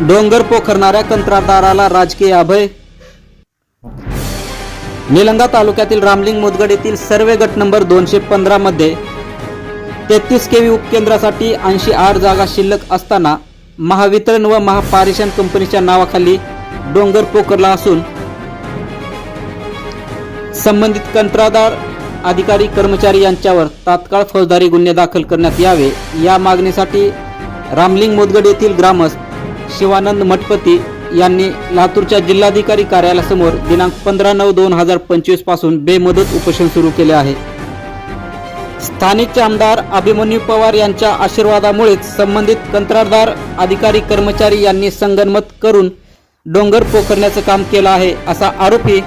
डोंगर पोखरणाऱ्या कंत्राटदाराला राजकीय अभय. निलंगा तालुक्यातील रामलिंग मुदगड येथील सर्वे गट नंबर दोनशे पंधरा मध्ये तेहतीस केवी उपकेंद्रासाठी ऐंशी आठ जागा शिल्लक असताना महावितरण व महापारेषण कंपनीच्या नावाखाली डोंगर पोखरला असून संबंधित कंत्राटदार अधिकारी कर्मचारी यांच्यावर तात्काळ फौजदारी गुन्हे दाखल करण्यात यावे या मागणीसाठी रामलिंग मोदगड येथील ग्रामस्थ शिवानंद मठपती यांनी लातूरच्या जिल्हाधिकारी कार्यालयासमोर दिनांक पंधरा नऊ दोन हजार पंचवीसपासून बेमुदत उपोषण सुरू केले आहे. स्थानिक आमदार अभिमन्यू पवार यांच्या आशीर्वादामुळेच संबंधित कंत्राटदार अधिकारी कर्मचारी यांनी संगनमत करून डोंगर पोखरण्याचं काम केलं आहे असा आरोपी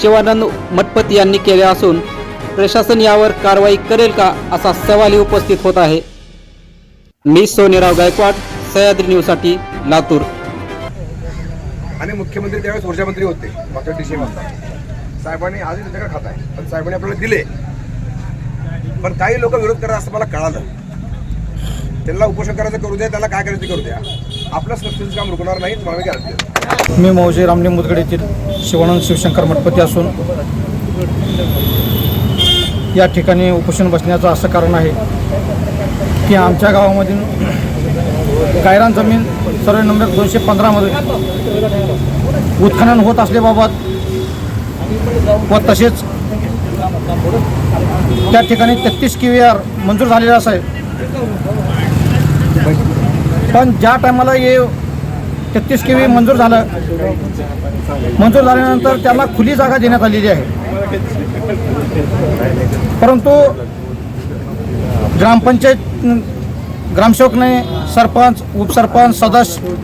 शिवानंद मठपती यांनी केला असून प्रशासन यावर कारवाई करेल का असा सवालही उपस्थित होत आहे. मी सोनेराव गायकवाड सह्याद्री न्यूजसाठी लातूर. आणि मुख्यमंत्री त्यावेळेस ऊर्जामंत्री होते मागच्या डिसेंबरला साहेबांनी आजही त्यांच्याकडे खात आहे पण साहेबांनी आपल्याला दिले. पण काही लोक विरोध करतात असं मला कळालं. त्यांना उपोषण करायचं करू द्या त्याला काय करायचं ते करू द्या. आपलं सबसिडीचं काम रुकणार नाही तुम्हाला मी गॅरंटी मी मौजे रामलिंग मुदगड येथील शिवानंद शिवशंकर मठपती असून या ठिकाणी उपोषण बसण्याचं असं कारण आहे की आमच्या गावामधील गायरान जमीन सर्वे नंबर दोनशे पंधरामध्ये. उत्खनन होत असल्याबाबत व तसेच त्या ठिकाणी तेहतीस किवी आर मंजूर झालेला असेल. पण ज्या टायमाला हे तेहतीस केवी मंजूर झालं मंजूर झाल्यानंतर त्याला खुली जागा देण्यात आलेली आहे. परंतु ग्रामपंचायत ग्रामसेवकने सरपंच उपसरपंच सदस्य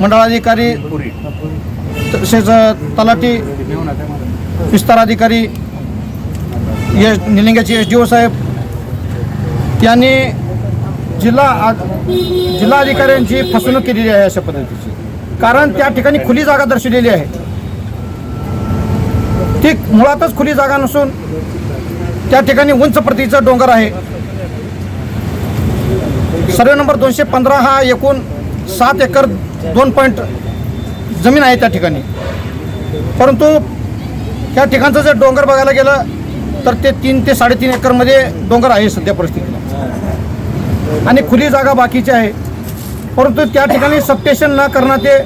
मंडळाधिकारी तसेच तलाठी विस्तार अधिकारी एस निलिंगाचे एस डी ओ साहेब यांनी जिल्हा आ- जिल्हाधिकाऱ्यांची फसवणूक केलेली आहे अशा पद्धतीची. कारण त्या ठिकाणी खुली जागा दर्शवलेली आहे. ती मुळातच खुली जागा नसून त्या ठिकाणी उंच प्रतीचा डोंगर आहे. सर्वे नंबर दोनशे पंधरा हा एकूण सात एकर दोन पॉईंट जमीन आहे त्या ठिकाणी. परंतु त्या ठिकाणचं जर डोंगर बघायला गेलं तर ते तीन ते साडेतीन एकरमध्ये डोंगर आहे सध्या परिस्थितीला आणि खुली जागा बाकीची आहे. परंतु त्या ठिकाणी सबस्टेशन न करणं ते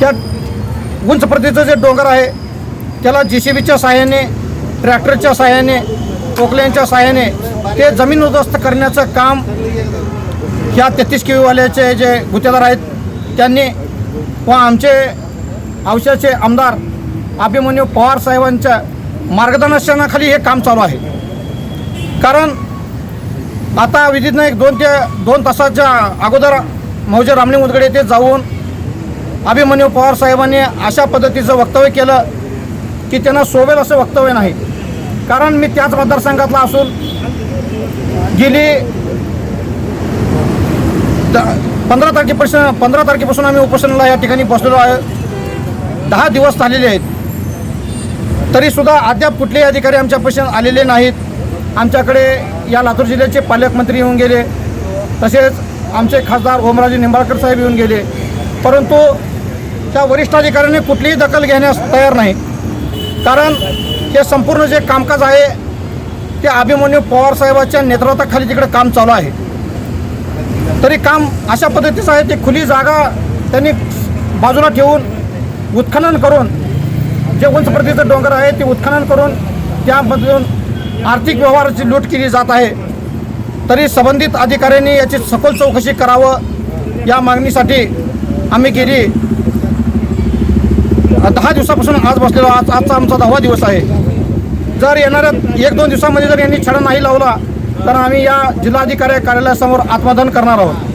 त्या उंच प्रतीचं जे डोंगर आहे त्याला जे सी बीच्या सहाय्याने ट्रॅक्टरच्या सहाय्याने पोकल्यांच्या सहाय्याने ते जमीन उद्ध्वस्त करण्याचं काम ह्या तेहतीस केवीवाल्याचे जे गुत्तेदार आहेत त्यांनी व आमचे औषधाचे आमदार अभिमन्यू पवार साहेबांच्या मार्गदर्शनाखाली हे काम चालू आहे. कारण आता विधीतनं एक दोन ते दोन तासाच्या अगोदर मौजे रामणी मुदगडे येथे जाऊन अभिमन्यू पवार साहेबांनी अशा पद्धतीचं वक्तव्य केलं की त्यांना शोभेल असं वक्तव्य नाही. कारण मी त्याच मतदारसंघातला असून गेली द- पंधरा तारखेपासून पंधरा तारखेपासून आम्ही उपोषणाला या ठिकाणी बसलेलो आहे. दहा दिवस झालेले आहेत. तरीसुद्धा अद्याप कुठलेही अधिकारी आमच्यापासून आलेले नाहीत. आमच्याकडे या लातूर जिल्ह्याचे पालकमंत्री येऊन गेले. तसेच आमचे खासदार ओमराजे निंबाळकर साहेब येऊन गेले. परंतु त्या वरिष्ठ अधिकाऱ्यांनी कुठलीही दखल घेण्यास तयार नाही. कारण हे संपूर्ण जे कामकाज आहे ते अभिमन्यू पवार साहेबाच्या नेतृत्वाखाली तिकडे काम चालू आहे. तरी काम अशा पद्धतीचं आहे ते खुली जागा त्यांनी बाजूला ठेवून उत्खनन करून जे उंच प्रतीचं डोंगर आहे ते उत्खनन करून त्यामधून आर्थिक व्यवहाराची लूट केली जात आहे. तरी संबंधित अधिकाऱ्यांनी याची सखोल चौकशी करावं या मागणीसाठी आम्ही गेली दहा दिवसापासून आज बसलेलो आज आजचा आमचा दहावा दिवस आहे. जर येणाऱ्या एक दोन दिवसामध्ये जर यांनी छडा नाही लावला तर आम्ही या जिल्हाधिकारी कार्यालयासमोर आत्मदान करणार आहोत.